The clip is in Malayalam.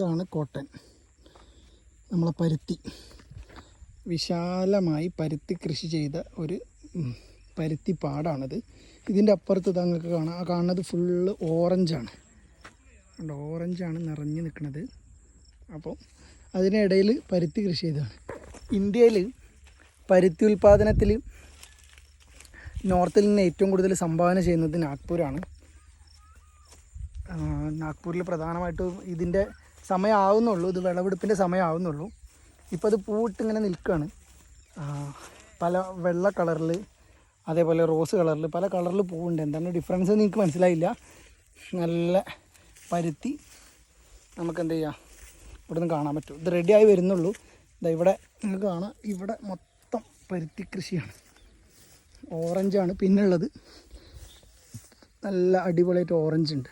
ഇതാണ് കോട്ടൺ നമ്മളെ പരുത്തി. വിശാലമായി പരുത്തി കൃഷി ചെയ്ത ഒരു പരുത്തി പാടാണിത്. ഇതിന്റെ അപ്പുറത്ത് താങ്കൾക്ക് കാണാം ആ കാണുന്നത് ഫുള്ള് ഓറഞ്ചാണ് കണ്ടോ ഓറഞ്ചാണ് നിറഞ്ഞു നിൽക്കുന്നത് അപ്പോൾ അതിനിടയിൽ പരുത്തി കൃഷി ചെയ്തതാണ്. ഇന്ത്യയിൽ പരുത്തി ഉൽപ്പാദനത്തിൽ നോർത്തിൽ നിന്ന് ഏറ്റവും കൂടുതൽ സംഭാവന ചെയ്യുന്നത് നാഗ്പൂരാണ്. നാഗ്പൂരിൽ പ്രധാനമായിട്ടും ഇതിന്റെ സമയമാവുന്നുള്ളൂ ഇത് വിളവെടുപ്പിന്റെ സമയമാവുന്നുള്ളൂ ഇപ്പോൾ അത് പൂവിട്ട് ഇങ്ങനെ നിൽക്കുകയാണ് പല വെള്ള കളറിൽ അതേപോലെ റോസ് കളറിൽ പല കളറിൽ പൂവുണ്ട്. എന്താണ് ഡിഫറൻസ് നിങ്ങൾക്ക് മനസ്സിലായില്ല. നല്ല പരുത്തി നമുക്ക് എന്ത് ചെയ്യാം? ഇവിടെ നിന്ന് കാണാൻ പറ്റും. ഇത് റെഡിയായി വരുന്നുള്ളൂ. ഇതാ ഇവിടെ നിങ്ങൾക്ക് കാണാം. ഇവിടെ മൊത്തം പരുത്തി കൃഷിയാണ്. ഓറഞ്ചാണ് പിന്നുള്ളത്. നല്ല അടിപൊളിയായിട്ട് ഓറഞ്ച് ഉണ്ട്.